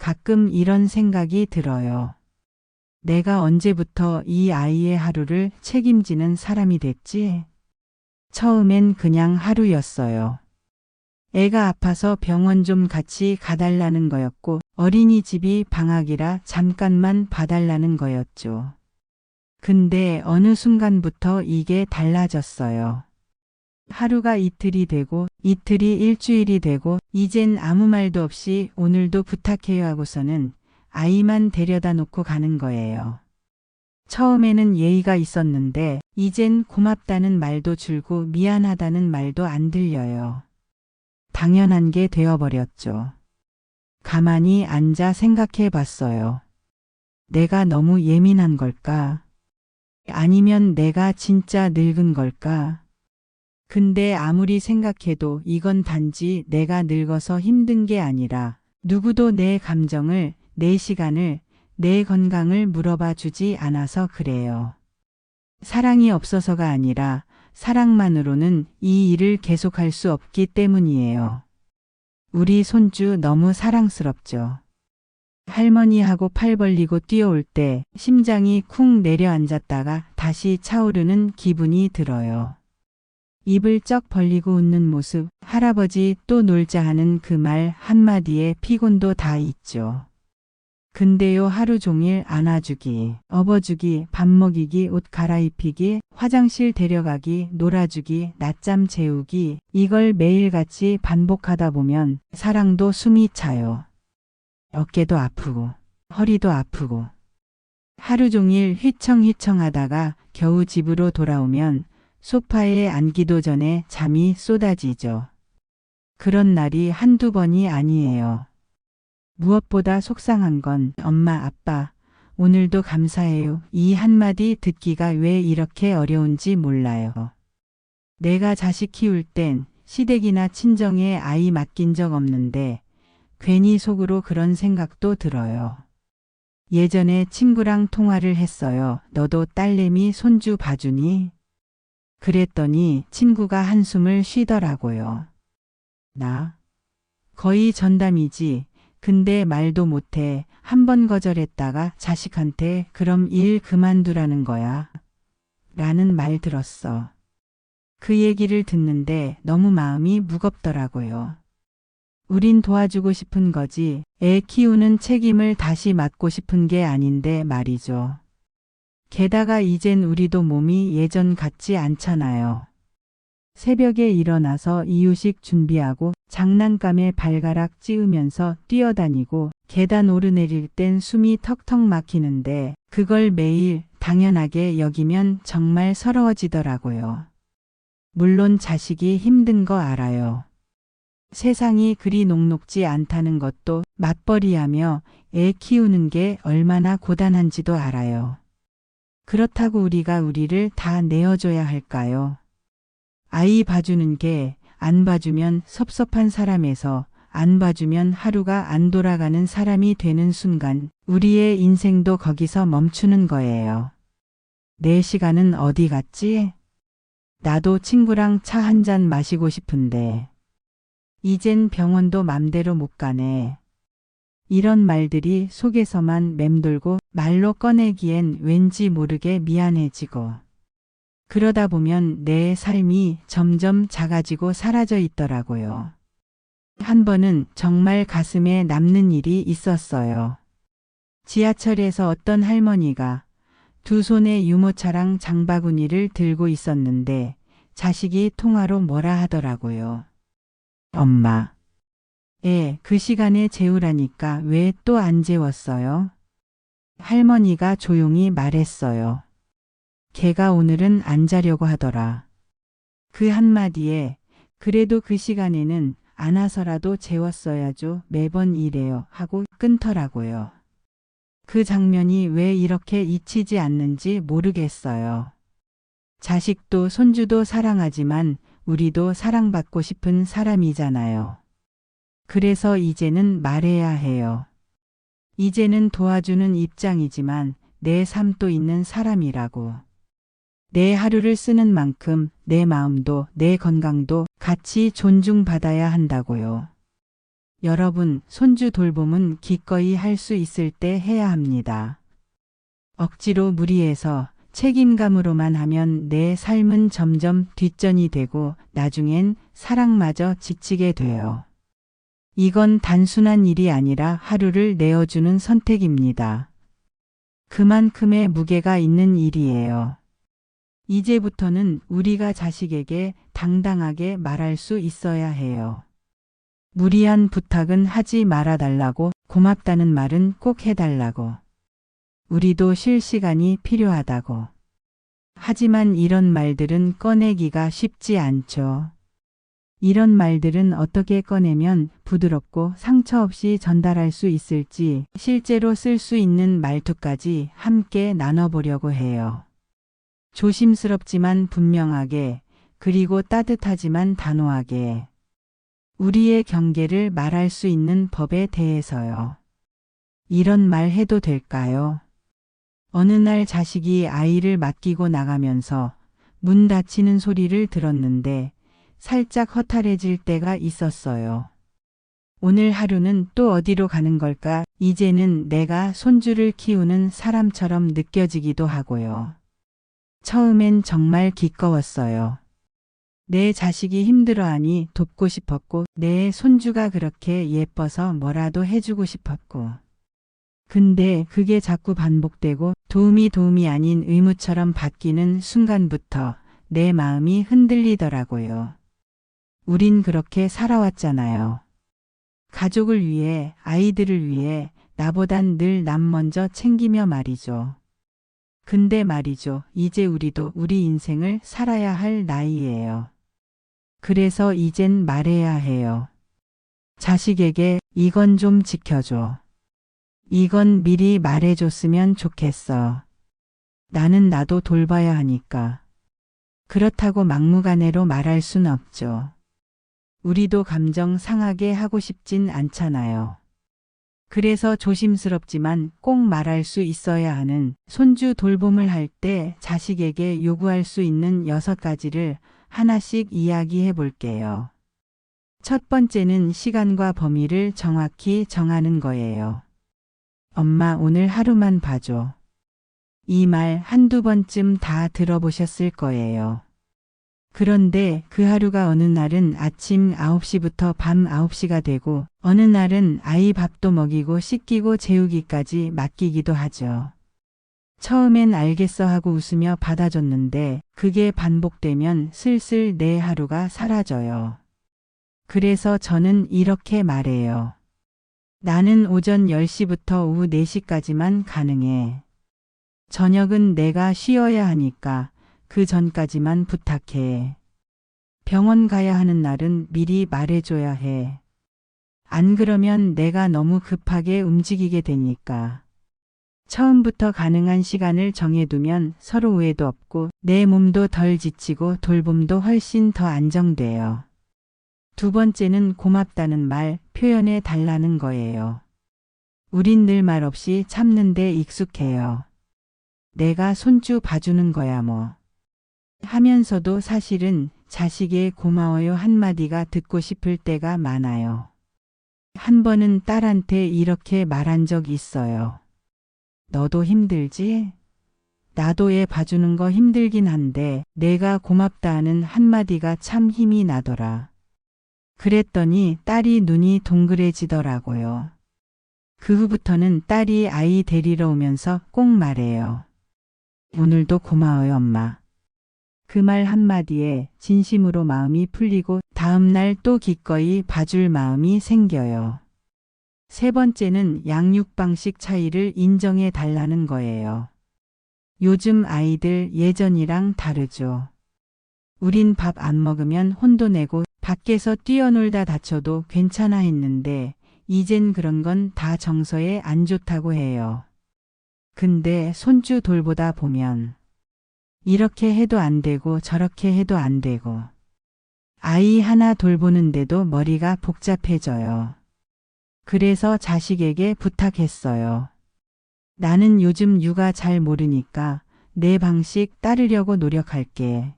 가끔 이런 생각이 들어요. 내가 언제부터 이 아이의 하루를 책임지는 사람이 됐지? 처음엔 그냥 하루였어요. 애가 아파서 병원 좀 같이 가달라는 거였고 어린이집이 방학이라 잠깐만 봐달라는 거였죠. 근데 어느 순간부터 이게 달라졌어요. 하루가 이틀이 되고 이틀이 일주일이 되고 이젠 아무 말도 없이 오늘도 부탁해요 하고서는 아이만 데려다 놓고 가는 거예요. 처음에는 예의가 있었는데 이젠 고맙다는 말도 줄고 미안하다는 말도 안 들려요. 당연한 게 되어버렸죠. 가만히 앉아 생각해 봤어요. 내가 너무 예민한 걸까? 아니면 내가 진짜 늙은 걸까? 근데 아무리 생각해도 이건 단지 내가 늙어서 힘든 게 아니라 누구도 내 감정을, 내 시간을, 내 건강을 물어봐 주지 않아서 그래요. 사랑이 없어서가 아니라 사랑만으로는 이 일을 계속할 수 없기 때문이에요. 우리 손주 너무 사랑스럽죠. 할머니하고 팔 벌리고 뛰어올 때 심장이 쿵 내려앉았다가 다시 차오르는 기분이 들어요. 입을 쩍 벌리고 웃는 모습, 할아버지 또 놀자 하는 그 말 한마디에 피곤도 다 있죠. 근데요 하루 종일 안아주기, 업어주기, 밥 먹이기, 옷 갈아입히기, 화장실 데려가기, 놀아주기, 낮잠 재우기, 이걸 매일같이 반복하다 보면 사랑도 숨이 차요. 어깨도 아프고, 허리도 아프고. 하루 종일 휘청휘청 하다가 겨우 집으로 돌아오면 소파에 앉기도 전에 잠이 쏟아지죠. 그런 날이 한두 번이 아니에요. 무엇보다 속상한 건 엄마, 아빠, 오늘도 감사해요. 이 한마디 듣기가 왜 이렇게 어려운지 몰라요. 내가 자식 키울 땐 시댁이나 친정에 아이 맡긴 적 없는데 괜히 속으로 그런 생각도 들어요. 예전에 친구랑 통화를 했어요. 너도 딸내미 손주 봐주니? 그랬더니 친구가 한숨을 쉬더라고요. 나? 거의 전담이지. 근데 말도 못해. 한 번 거절했다가 자식한테 그럼 일 그만두라는 거야. 라는 말 들었어. 그 얘기를 듣는데 너무 마음이 무겁더라고요. 우린 도와주고 싶은 거지 애 키우는 책임을 다시 맡고 싶은 게 아닌데 말이죠. 게다가 이젠 우리도 몸이 예전 같지 않잖아요. 새벽에 일어나서 이유식 준비하고 장난감에 발가락 찌우면서 뛰어다니고 계단 오르내릴 땐 숨이 턱턱 막히는데 그걸 매일 당연하게 여기면 정말 서러워지더라고요. 물론 자식이 힘든 거 알아요. 세상이 그리 녹록지 않다는 것도 맞벌이하며 애 키우는 게 얼마나 고단한지도 알아요. 그렇다고 우리가 우리를 다 내어줘야 할까요? 아이 봐주는 게 안 봐주면 섭섭한 사람에서 안 봐주면 하루가 안 돌아가는 사람이 되는 순간 우리의 인생도 거기서 멈추는 거예요. 내 시간은 어디 갔지? 나도 친구랑 차 한 잔 마시고 싶은데. 이젠 병원도 맘대로 못 가네. 이런 말들이 속에서만 맴돌고 말로 꺼내기엔 왠지 모르게 미안해지고. 그러다 보면 내 삶이 점점 작아지고 사라져 있더라고요. 한 번은 정말 가슴에 남는 일이 있었어요. 지하철에서 어떤 할머니가 두 손에 유모차랑 장바구니를 들고 있었는데 자식이 통화로 뭐라 하더라고요. 엄마. 예, 그 시간에 재우라니까 왜 또 안 재웠어요? 할머니가 조용히 말했어요. 걔가 오늘은 안 자려고 하더라. 그 한마디에 그래도 그 시간에는 안 와서라도 재웠어야죠. 매번 이래요. 하고 끊더라고요. 그 장면이 왜 이렇게 잊히지 않는지 모르겠어요. 자식도 손주도 사랑하지만 우리도 사랑받고 싶은 사람이잖아요. 그래서 이제는 말해야 해요. 이제는 도와주는 입장이지만 내 삶도 있는 사람이라고. 내 하루를 쓰는 만큼 내 마음도 내 건강도 같이 존중받아야 한다고요. 여러분, 손주 돌봄은 기꺼이 할 수 있을 때 해야 합니다. 억지로 무리해서 책임감으로만 하면 내 삶은 점점 뒷전이 되고 나중엔 사랑마저 지치게 돼요. 이건 단순한 일이 아니라 하루를 내어주는 선택입니다. 그만큼의 무게가 있는 일이에요. 이제부터는 우리가 자식에게 당당하게 말할 수 있어야 해요. 무리한 부탁은 하지 말아달라고 고맙다는 말은 꼭 해달라고. 우리도 쉴 시간이 필요하다고. 하지만 이런 말들은 꺼내기가 쉽지 않죠. 이런 말들은 어떻게 꺼내면 부드럽고 상처 없이 전달할 수 있을지 실제로 쓸 수 있는 말투까지 함께 나눠보려고 해요. 조심스럽지만 분명하게, 그리고 따뜻하지만 단호하게. 우리의 경계를 말할 수 있는 법에 대해서요. 이런 말 해도 될까요? 어느 날 자식이 아이를 맡기고 나가면서 문 닫히는 소리를 들었는데 살짝 허탈해질 때가 있었어요. 오늘 하루는 또 어디로 가는 걸까? 이제는 내가 손주를 키우는 사람처럼 느껴지기도 하고요. 처음엔 정말 기꺼웠어요. 내 자식이 힘들어하니 돕고 싶었고, 내 손주가 그렇게 예뻐서 뭐라도 해주고 싶었고. 근데 그게 자꾸 반복되고 도움이 도움이 아닌 의무처럼 바뀌는 순간부터 내 마음이 흔들리더라고요. 우린 그렇게 살아왔잖아요. 가족을 위해, 아이들을 위해 나보단 늘 남 먼저 챙기며 말이죠. 근데 말이죠. 이제 우리도 우리 인생을 살아야 할 나이예요. 그래서 이젠 말해야 해요. 자식에게 이건 좀 지켜줘. 이건 미리 말해줬으면 좋겠어. 나는 나도 돌봐야 하니까. 그렇다고 막무가내로 말할 순 없죠. 우리도 감정 상하게 하고 싶진 않잖아요. 그래서 조심스럽지만 꼭 말할 수 있어야 하는 손주 돌봄을 할 때 자식에게 요구할 수 있는 여섯 가지를 하나씩 이야기해 볼게요. 첫 번째는 시간과 범위를 정확히 정하는 거예요. 엄마 오늘 하루만 봐줘. 이 말 한두 번쯤 다 들어보셨을 거예요. 그런데 그 하루가 어느 날은 아침 9시부터 밤 9시가 되고 어느 날은 아이 밥도 먹이고 씻기고 재우기까지 맡기기도 하죠. 처음엔 알겠어 하고 웃으며 받아줬는데 그게 반복되면 슬슬 내 하루가 사라져요. 그래서 저는 이렇게 말해요. 나는 오전 10시부터 오후 4시까지만 가능해. 저녁은 내가 쉬어야 하니까 그 전까지만 부탁해. 병원 가야 하는 날은 미리 말해줘야 해. 안 그러면 내가 너무 급하게 움직이게 되니까. 처음부터 가능한 시간을 정해두면 서로 오해도 없고 내 몸도 덜 지치고 돌봄도 훨씬 더 안정돼요. 두 번째는 고맙다는 말 표현해 달라는 거예요. 우린 늘 말 없이 참는데 익숙해요. 내가 손주 봐주는 거야 뭐. 하면서도 사실은 자식의 고마워요 한마디가 듣고 싶을 때가 많아요. 한 번은 딸한테 이렇게 말한 적 있어요. 너도 힘들지? 나도 애 봐주는 거 힘들긴 한데 내가 고맙다 하는 한마디가 참 힘이 나더라. 그랬더니 딸이 눈이 동그래지더라고요. 그 후부터는 딸이 아이 데리러 오면서 꼭 말해요. 오늘도 고마워요, 엄마. 그 말 한마디에 진심으로 마음이 풀리고 다음날 또 기꺼이 봐줄 마음이 생겨요. 세 번째는 양육 방식 차이를 인정해 달라는 거예요. 요즘 아이들 예전이랑 다르죠. 우린 밥 안 먹으면 혼도 내고 밖에서 뛰어놀다 다쳐도 괜찮아 했는데 이젠 그런 건 다 정서에 안 좋다고 해요. 근데 손주 돌보다 보면 이렇게 해도 안 되고 저렇게 해도 안 되고 아이 하나 돌보는데도 머리가 복잡해져요. 그래서 자식에게 부탁했어요. 나는 요즘 육아 잘 모르니까 내 방식 따르려고 노력할게.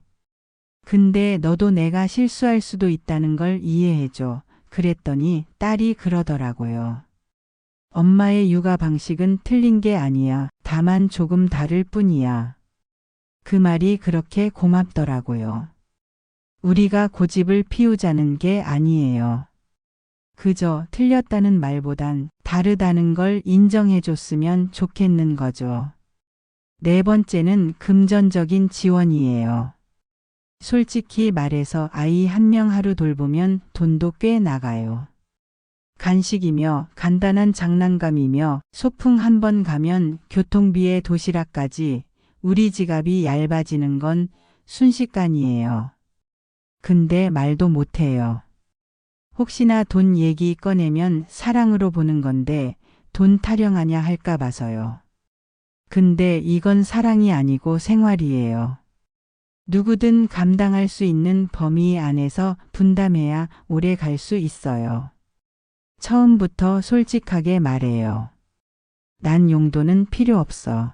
근데 너도 내가 실수할 수도 있다는 걸 이해해줘. 그랬더니 딸이 그러더라고요. 엄마의 육아 방식은 틀린 게 아니야. 다만 조금 다를 뿐이야. 그 말이 그렇게 고맙더라고요. 우리가 고집을 피우자는 게 아니에요. 그저 틀렸다는 말보단 다르다는 걸 인정해 줬으면 좋겠는 거죠. 네 번째는 금전적인 지원이에요. 솔직히 말해서 아이 한 명 하루 돌보면 돈도 꽤 나가요. 간식이며 간단한 장난감이며 소풍 한 번 가면 교통비에 도시락까지 우리 지갑이 얇아지는 건 순식간이에요. 근데 말도 못해요. 혹시나 돈 얘기 꺼내면 사랑으로 보는 건데 돈 타령하냐 할까 봐서요. 근데 이건 사랑이 아니고 생활이에요. 누구든 감당할 수 있는 범위 안에서 분담해야 오래 갈 수 있어요. 처음부터 솔직하게 말해요. 난 용도는 필요 없어.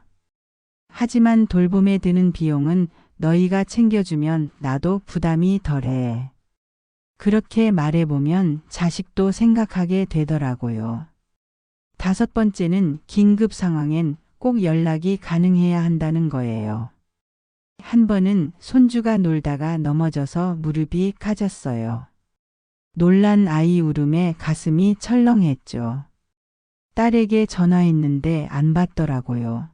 하지만 돌봄에 드는 비용은 너희가 챙겨주면 나도 부담이 덜해. 그렇게 말해보면 자식도 생각하게 되더라고요. 다섯 번째는 긴급 상황엔 꼭 연락이 가능해야 한다는 거예요. 한 번은 손주가 놀다가 넘어져서 무릎이 까졌어요. 놀란 아이 울음에 가슴이 철렁했죠. 딸에게 전화했는데 안 받더라고요.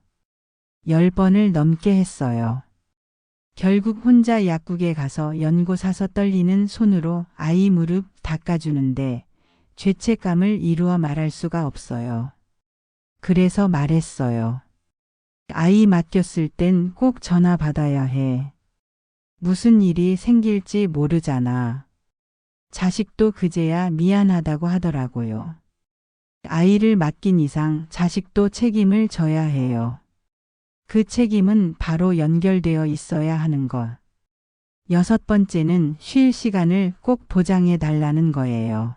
열 번을 넘게 했어요. 결국 혼자 약국에 가서 연고 사서 떨리는 손으로 아이 무릎 닦아주는데 죄책감을 이루어 말할 수가 없어요. 그래서 말했어요. 아이 맡겼을 땐 꼭 전화 받아야 해. 무슨 일이 생길지 모르잖아. 자식도 그제야 미안하다고 하더라고요. 아이를 맡긴 이상 자식도 책임을 져야 해요. 그 책임은 바로 연결되어 있어야 하는 것. 여섯 번째는 쉴 시간을 꼭 보장해 달라는 거예요.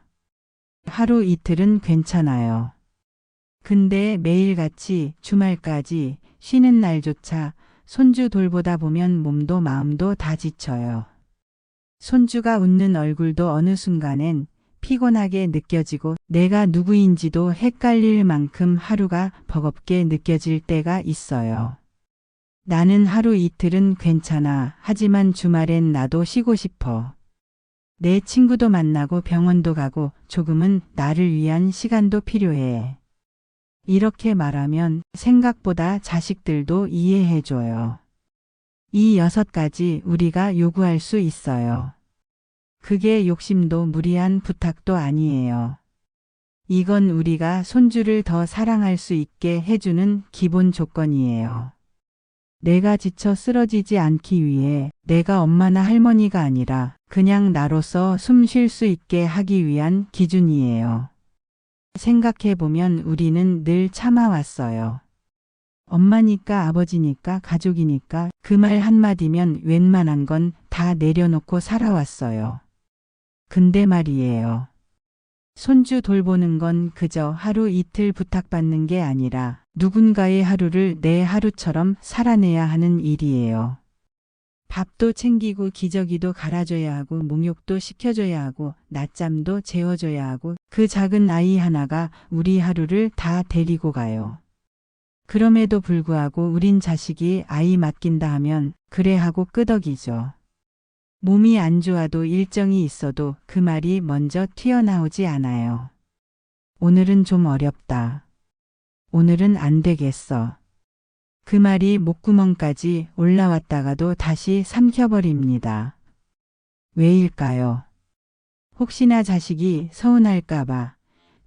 하루 이틀은 괜찮아요. 근데 매일같이 주말까지 쉬는 날조차 손주 돌보다 보면 몸도 마음도 다 지쳐요. 손주가 웃는 얼굴도 어느 순간엔 피곤하게 느껴지고 내가 누구인지도 헷갈릴 만큼 하루가 버겁게 느껴질 때가 있어요. 나는 하루 이틀은 괜찮아. 하지만 주말엔 나도 쉬고 싶어. 내 친구도 만나고 병원도 가고 조금은 나를 위한 시간도 필요해. 이렇게 말하면 생각보다 자식들도 이해해줘요. 이 여섯 가지 우리가 요구할 수 있어요. 그게 욕심도 무리한 부탁도 아니에요. 이건 우리가 손주를 더 사랑할 수 있게 해주는 기본 조건이에요. 내가 지쳐 쓰러지지 않기 위해 내가 엄마나 할머니가 아니라 그냥 나로서 숨 쉴 수 있게 하기 위한 기준이에요. 생각해보면 우리는 늘 참아왔어요. 엄마니까 아버지니까 가족이니까 그 말 한마디면 웬만한 건 다 내려놓고 살아왔어요. 근데 말이에요. 손주 돌보는 건 그저 하루 이틀 부탁받는 게 아니라 누군가의 하루를 내 하루처럼 살아내야 하는 일이에요. 밥도 챙기고 기저귀도 갈아줘야 하고 목욕도 시켜줘야 하고 낮잠도 재워줘야 하고 그 작은 아이 하나가 우리 하루를 다 데리고 가요. 그럼에도 불구하고 우린 자식이 아이 맡긴다 하면 그래 하고 끄덕이죠. 몸이 안 좋아도 일정이 있어도 그 말이 먼저 튀어나오지 않아요. 오늘은 좀 어렵다. 오늘은 안 되겠어. 그 말이 목구멍까지 올라왔다가도 다시 삼켜버립니다. 왜일까요? 혹시나 자식이 서운할까봐,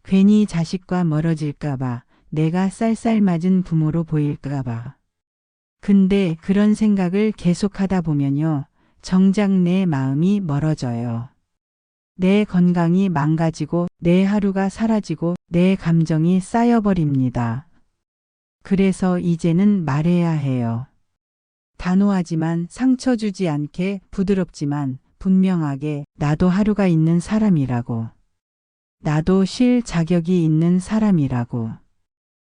괜히 자식과 멀어질까봐, 내가 쌀쌀 맞은 부모로 보일까봐. 근데 그런 생각을 계속하다 보면요. 정작 내 마음이 멀어져요. 내 건강이 망가지고 내 하루가 사라지고 내 감정이 쌓여버립니다. 그래서 이제는 말해야 해요. 단호하지만 상처 주지 않게 부드럽지만 분명하게 나도 하루가 있는 사람이라고. 나도 쉴 자격이 있는 사람이라고.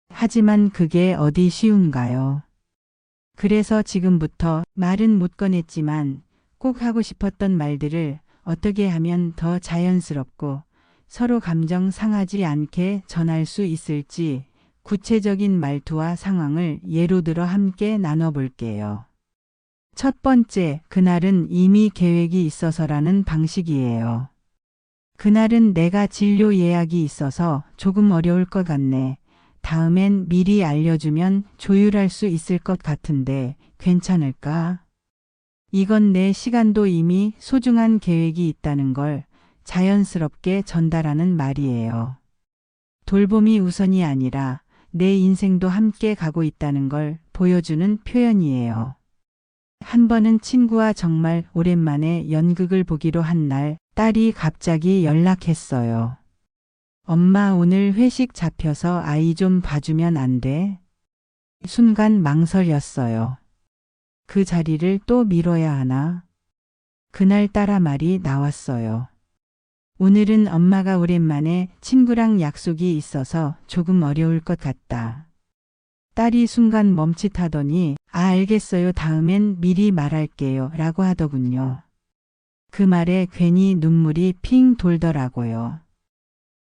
하지만 그게 어디 쉬운가요? 그래서 지금부터 말은 못 꺼냈지만 꼭 하고 싶었던 말들을 어떻게 하면 더 자연스럽고 서로 감정 상하지 않게 전할 수 있을지 구체적인 말투와 상황을 예로 들어 함께 나눠볼게요. 첫 번째, 그날은 이미 계획이 있어서라는 방식이에요. 그날은 내가 진료 예약이 있어서 조금 어려울 것 같네. 다음엔 미리 알려주면 조율할 수 있을 것 같은데 괜찮을까? 이건 내 시간도 이미 소중한 계획이 있다는 걸 자연스럽게 전달하는 말이에요. 돌봄이 우선이 아니라 내 인생도 함께 가고 있다는 걸 보여주는 표현이에요. 한 번은 친구와 정말 오랜만에 연극을 보기로 한 날 딸이 갑자기 연락했어요. 엄마 오늘 회식 잡혀서 아이 좀 봐주면 안 돼? 순간 망설였어요. 그 자리를 또 미뤄야 하나? 그날 따라 말이 나왔어요. 오늘은 엄마가 오랜만에 친구랑 약속이 있어서 조금 어려울 것 같다. 딸이 순간 멈칫하더니 아 알겠어요 다음엔 미리 말할게요 라고 하더군요. 그 말에 괜히 눈물이 핑 돌더라고요.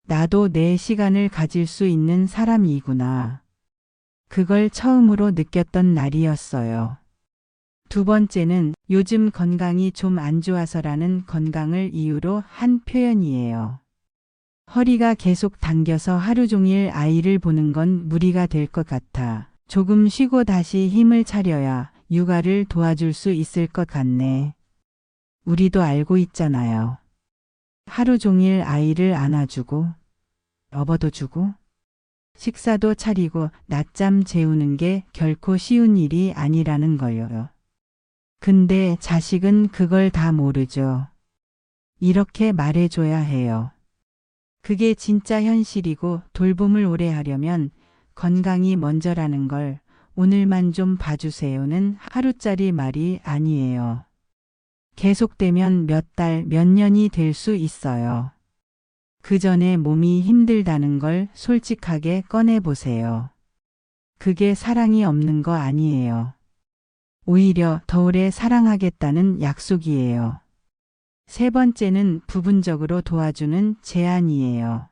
나도 내 시간을 가질 수 있는 사람이구나. 그걸 처음으로 느꼈던 날이었어요. 두 번째는 요즘 건강이 좀 안 좋아서라는 건강을 이유로 한 표현이에요. 허리가 계속 당겨서 하루 종일 아이를 보는 건 무리가 될 것 같아. 조금 쉬고 다시 힘을 차려야 육아를 도와줄 수 있을 것 같네. 우리도 알고 있잖아요. 하루 종일 아이를 안아주고, 업어도 주고, 식사도 차리고 낮잠 재우는 게 결코 쉬운 일이 아니라는 거요. 근데 자식은 그걸 다 모르죠. 이렇게 말해줘야 해요. 그게 진짜 현실이고 돌봄을 오래 하려면 건강이 먼저라는 걸 오늘만 좀 봐주세요는 하루짜리 말이 아니에요. 계속되면 몇 달, 몇 년이 될 수 있어요. 그 전에 몸이 힘들다는 걸 솔직하게 꺼내보세요. 그게 사랑이 없는 거 아니에요. 오히려 더 오래 사랑하겠다는 약속이에요. 세 번째는 부분적으로 도와주는 제안이에요.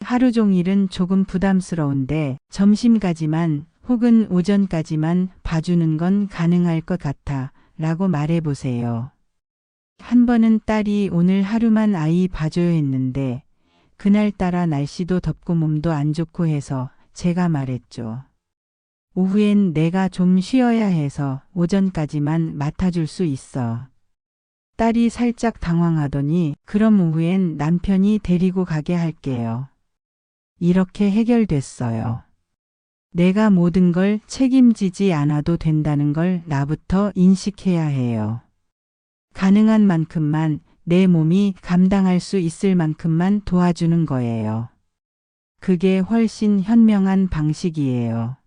하루 종일은 조금 부담스러운데 점심까지만 혹은 오전까지만 봐주는 건 가능할 것 같아 라고 말해보세요. 한 번은 딸이 오늘 하루만 아이 봐줘야 했는데 그날따라 날씨도 덥고 몸도 안 좋고 해서 제가 말했죠. 오후엔 내가 좀 쉬어야 해서 오전까지만 맡아줄 수 있어. 딸이 살짝 당황하더니 그럼 오후엔 남편이 데리고 가게 할게요. 이렇게 해결됐어요. 내가 모든 걸 책임지지 않아도 된다는 걸 나부터 인식해야 해요. 가능한 만큼만 내 몸이 감당할 수 있을 만큼만 도와주는 거예요. 그게 훨씬 현명한 방식이에요.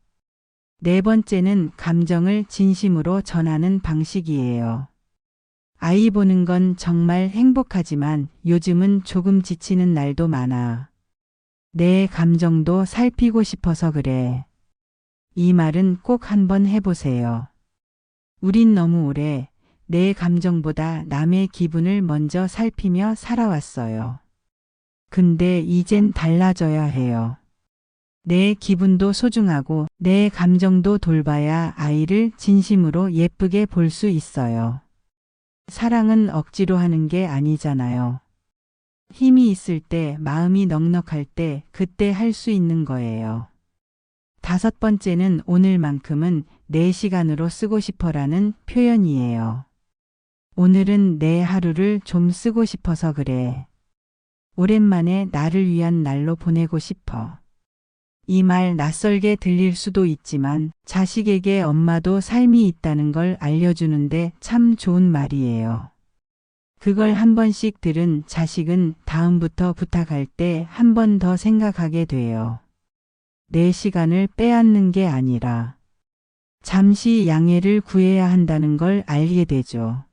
네 번째는 감정을 진심으로 전하는 방식이에요. 아이 보는 건 정말 행복하지만 요즘은 조금 지치는 날도 많아. 내 감정도 살피고 싶어서 그래. 이 말은 꼭 한번 해보세요. 우린 너무 오래 내 감정보다 남의 기분을 먼저 살피며 살아왔어요. 근데 이젠 달라져야 해요. 내 기분도 소중하고 내 감정도 돌봐야 아이를 진심으로 예쁘게 볼 수 있어요. 사랑은 억지로 하는 게 아니잖아요. 힘이 있을 때, 마음이 넉넉할 때, 그때 할 수 있는 거예요. 다섯 번째는 오늘만큼은 내 시간으로 쓰고 싶어라는 표현이에요. 오늘은 내 하루를 좀 쓰고 싶어서 그래. 오랜만에 나를 위한 날로 보내고 싶어. 이 말 낯설게 들릴 수도 있지만 자식에게 엄마도 삶이 있다는 걸 알려주는데 참 좋은 말이에요. 그걸 한 번씩 들은 자식은 다음부터 부탁할 때 한 번 더 생각하게 돼요. 내 시간을 빼앗는 게 아니라 잠시 양해를 구해야 한다는 걸 알게 되죠.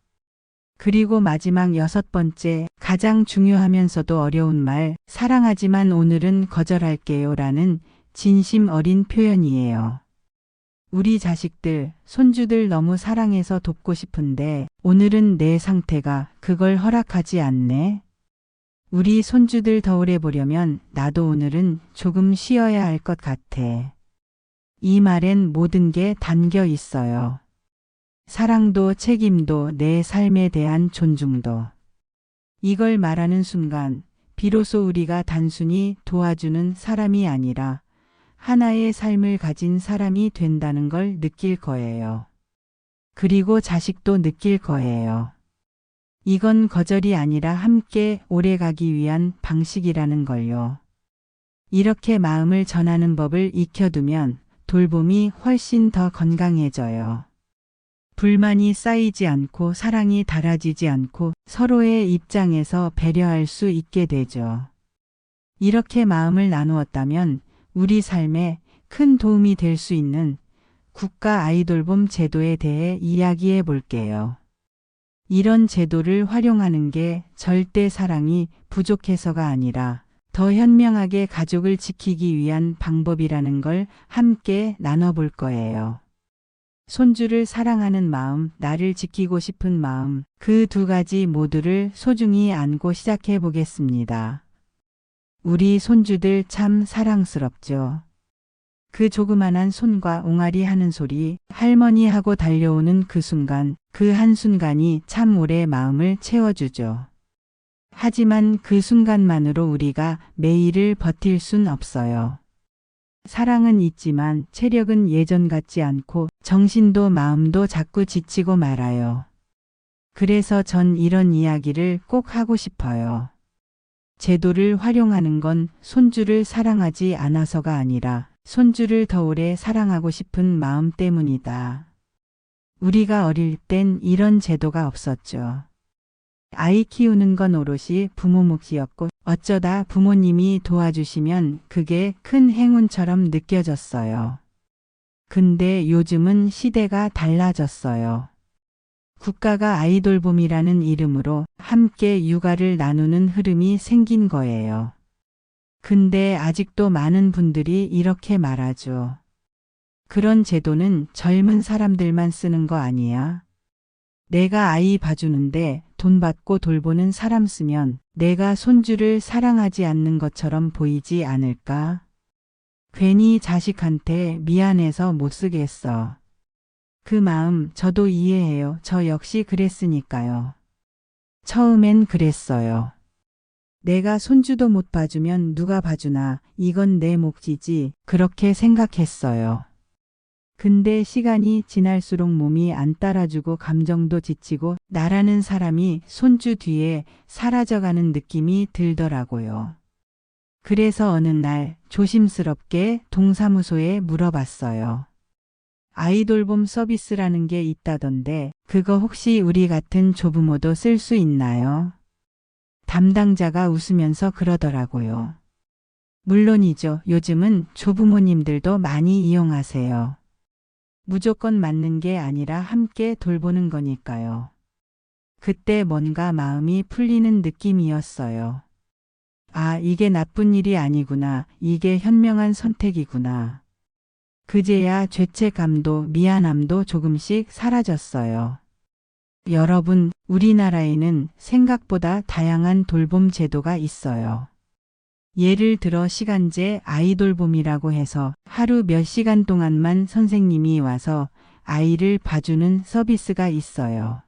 그리고 마지막 여섯 번째, 가장 중요하면서도 어려운 말, 사랑하지만 오늘은 거절할게요 라는 진심 어린 표현이에요. 우리 자식들, 손주들 너무 사랑해서 돕고 싶은데 오늘은 내 상태가 그걸 허락하지 않네. 우리 손주들 더 오래 보려면 나도 오늘은 조금 쉬어야 할 것 같아. 이 말엔 모든 게 담겨 있어요. 사랑도 책임도 내 삶에 대한 존중도. 이걸 말하는 순간 비로소 우리가 단순히 도와주는 사람이 아니라 하나의 삶을 가진 사람이 된다는 걸 느낄 거예요. 그리고 자식도 느낄 거예요. 이건 거절이 아니라 함께 오래 가기 위한 방식이라는 걸요. 이렇게 마음을 전하는 법을 익혀두면 돌봄이 훨씬 더 건강해져요. 불만이 쌓이지 않고 사랑이 달아지지 않고 서로의 입장에서 배려할 수 있게 되죠. 이렇게 마음을 나누었다면 우리 삶에 큰 도움이 될 수 있는 국가 아이돌봄 제도에 대해 이야기해 볼게요. 이런 제도를 활용하는 게 절대 사랑이 부족해서가 아니라 더 현명하게 가족을 지키기 위한 방법이라는 걸 함께 나눠볼 거예요. 손주를 사랑하는 마음, 나를 지키고 싶은 마음, 그 두 가지 모두를 소중히 안고 시작해 보겠습니다. 우리 손주들 참 사랑스럽죠. 그 조그만한 손과 옹알이 하는 소리, 할머니 하고 달려오는 그 순간, 그 한순간이 참 오래 마음을 채워주죠. 하지만 그 순간만으로 우리가 매일을 버틸 순 없어요. 사랑은 있지만 체력은 예전 같지 않고 정신도 마음도 자꾸 지치고 말아요. 그래서 전 이런 이야기를 꼭 하고 싶어요. 제도를 활용하는 건 손주를 사랑하지 않아서가 아니라 손주를 더 오래 사랑하고 싶은 마음 때문이다. 우리가 어릴 땐 이런 제도가 없었죠. 아이 키우는 건 오롯이 부모 몫이었고 어쩌다 부모님이 도와주시면 그게 큰 행운처럼 느껴졌어요. 근데 요즘은 시대가 달라졌어요. 국가가 아이돌봄이라는 이름으로 함께 육아를 나누는 흐름이 생긴 거예요. 근데 아직도 많은 분들이 이렇게 말하죠. 그런 제도는 젊은 사람들만 쓰는 거 아니야? 내가 아이 봐주는데 돈 받고 돌보는 사람 쓰면 내가 손주를 사랑하지 않는 것처럼 보이지 않을까? 괜히 자식한테 미안해서 못 쓰겠어. 그 마음 저도 이해해요. 저 역시 그랬으니까요. 처음엔 그랬어요. 내가 손주도 못 봐주면 누가 봐주나 이건 내 몫이지 그렇게 생각했어요. 근데 시간이 지날수록 몸이 안 따라주고 감정도 지치고 나라는 사람이 손주 뒤에 사라져가는 느낌이 들더라고요. 그래서 어느 날 조심스럽게 동사무소에 물어봤어요. 아이돌봄 서비스라는 게 있다던데 그거 혹시 우리 같은 조부모도 쓸 수 있나요? 담당자가 웃으면서 그러더라고요. 물론이죠. 요즘은 조부모님들도 많이 이용하세요. 무조건 맞는 게 아니라 함께 돌보는 거니까요. 그때 뭔가 마음이 풀리는 느낌이었어요. 아, 이게 나쁜 일이 아니구나. 이게 현명한 선택이구나. 그제야 죄책감도 미안함도 조금씩 사라졌어요. 여러분, 우리나라에는 생각보다 다양한 돌봄 제도가 있어요. 예를 들어 시간제 아이돌봄이라고 해서 하루 몇 시간 동안만 선생님이 와서 아이를 봐주는 서비스가 있어요.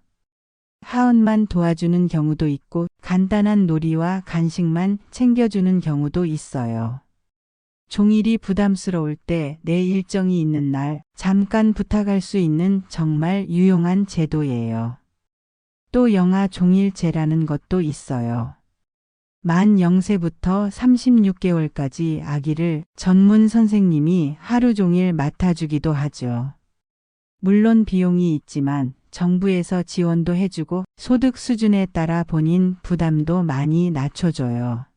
하원만 도와주는 경우도 있고 간단한 놀이와 간식만 챙겨주는 경우도 있어요. 종일이 부담스러울 때 내 일정이 있는 날 잠깐 부탁할 수 있는 정말 유용한 제도예요. 또 영아 종일제라는 것도 있어요. 만 0세부터 36개월까지 아기를 전문 선생님이 하루 종일 맡아주기도 하죠. 물론 비용이 있지만 정부에서 지원도 해주고 소득 수준에 따라 본인 부담도 많이 낮춰줘요.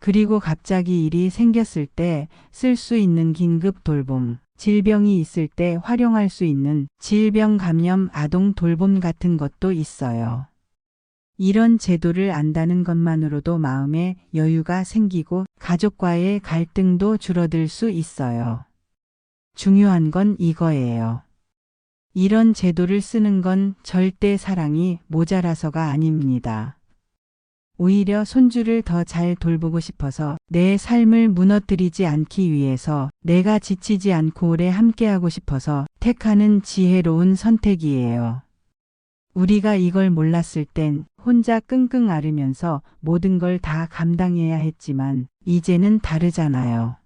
그리고 갑자기 일이 생겼을 때 쓸 수 있는 긴급 돌봄, 질병이 있을 때 활용할 수 있는 질병 감염 아동 돌봄 같은 것도 있어요. 이런 제도를 안다는 것만으로도 마음에 여유가 생기고 가족과의 갈등도 줄어들 수 있어요. 중요한 건 이거예요. 이런 제도를 쓰는 건 절대 사랑이 모자라서가 아닙니다. 오히려 손주를 더 잘 돌보고 싶어서 내 삶을 무너뜨리지 않기 위해서 내가 지치지 않고 오래 함께하고 싶어서 택하는 지혜로운 선택이에요. 우리가 이걸 몰랐을 땐 혼자 끙끙 앓으면서 모든 걸 다 감당해야 했지만 이제는 다르잖아요.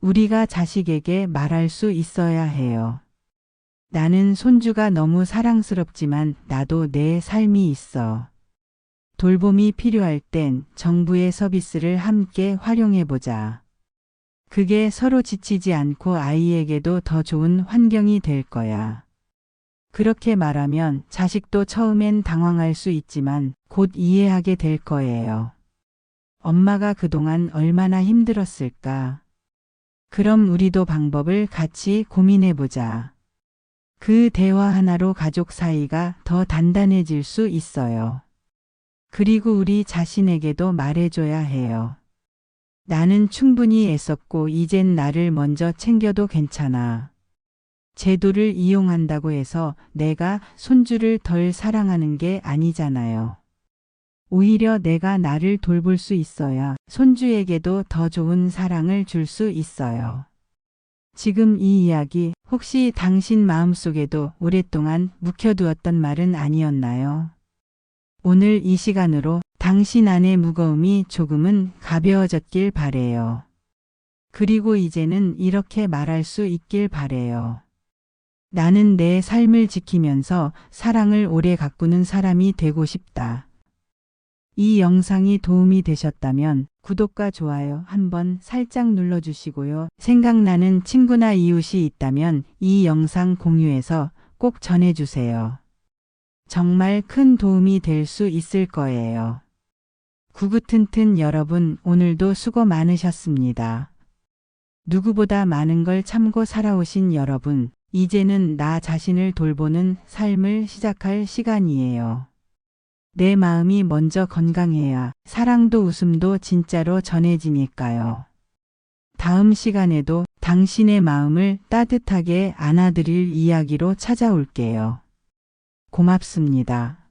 우리가 자식에게 말할 수 있어야 해요. 나는 손주가 너무 사랑스럽지만 나도 내 삶이 있어. 돌봄이 필요할 땐 정부의 서비스를 함께 활용해 보자. 그게 서로 지치지 않고 아이에게도 더 좋은 환경이 될 거야. 그렇게 말하면 자식도 처음엔 당황할 수 있지만 곧 이해하게 될 거예요. 엄마가 그동안 얼마나 힘들었을까. 그럼 우리도 방법을 같이 고민해 보자. 그 대화 하나로 가족 사이가 더 단단해질 수 있어요. 그리고 우리 자신에게도 말해줘야 해요. 나는 충분히 애썼고 이젠 나를 먼저 챙겨도 괜찮아. 제도를 이용한다고 해서 내가 손주를 덜 사랑하는 게 아니잖아요. 오히려 내가 나를 돌볼 수 있어야 손주에게도 더 좋은 사랑을 줄 수 있어요. 지금 이 이야기 혹시 당신 마음속에도 오랫동안 묵혀두었던 말은 아니었나요? 오늘 이 시간으로 당신 안의 무거움이 조금은 가벼워졌길 바래요. 그리고 이제는 이렇게 말할 수 있길 바래요. 나는 내 삶을 지키면서 사랑을 오래 가꾸는 사람이 되고 싶다. 이 영상이 도움이 되셨다면 구독과 좋아요 한번 살짝 눌러주시고요. 생각나는 친구나 이웃이 있다면 이 영상 공유해서 꼭 전해주세요. 정말 큰 도움이 될 수 있을 거예요. 구구튼튼 여러분 오늘도 수고 많으셨습니다. 누구보다 많은 걸 참고 살아오신 여러분, 이제는 나 자신을 돌보는 삶을 시작할 시간이에요. 내 마음이 먼저 건강해야 사랑도 웃음도 진짜로 전해지니까요. 다음 시간에도 당신의 마음을 따뜻하게 안아드릴 이야기로 찾아올게요. 고맙습니다.